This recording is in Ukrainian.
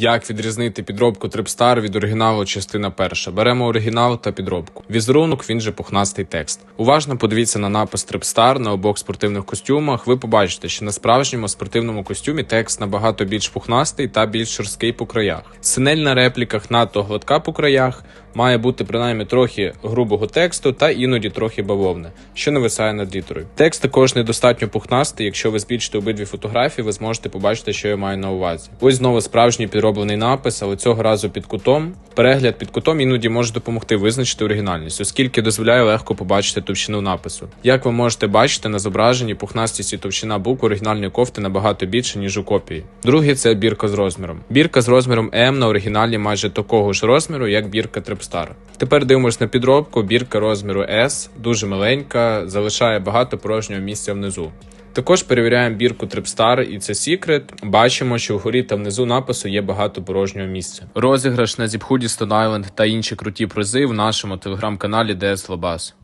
Як відрізнити підробку Tripstar від оригіналу частина перша? Беремо оригінал та підробку. Візерунок він же пухнастий текст. Уважно подивіться на напис Tripstar на обох спортивних костюмах. Ви побачите, що на справжньому спортивному костюмі текст набагато більш пухнастий та більш шорсткий по краях. Синель на репліках надто гладка по краях. Має бути принаймні трохи грубого тексту та іноді трохи бавовни, що нависає над літерою. Текст також недостатньо пухнастий. Якщо ви збільшите обидві фотографії, ви зможете побачити, що я маю на увазі. Ось знову справжній підроблений напис, але цього разу під кутом. Перегляд під кутом іноді може допомогти визначити оригінальність, оскільки дозволяє легко побачити товщину напису. Як ви можете бачити на зображенні, пухнастість і товщина букв оригінальної кофти набагато більше, ніж у копії. Другий це бірка з розміром. Бірка з розміром М на оригіналі майже такого ж розміру, як бірка Tripstar. Тепер дивимось на підробку. Бірка розміру S, дуже маленька, залишає багато порожнього місця внизу. Також перевіряємо бірку Tripstar і це Secret. Бачимо, що вгорі та внизу напису є багато порожнього місця. Розіграш на зіпхуді Stone Island та інші круті призи в нашому телеграм-каналі DS Lobas.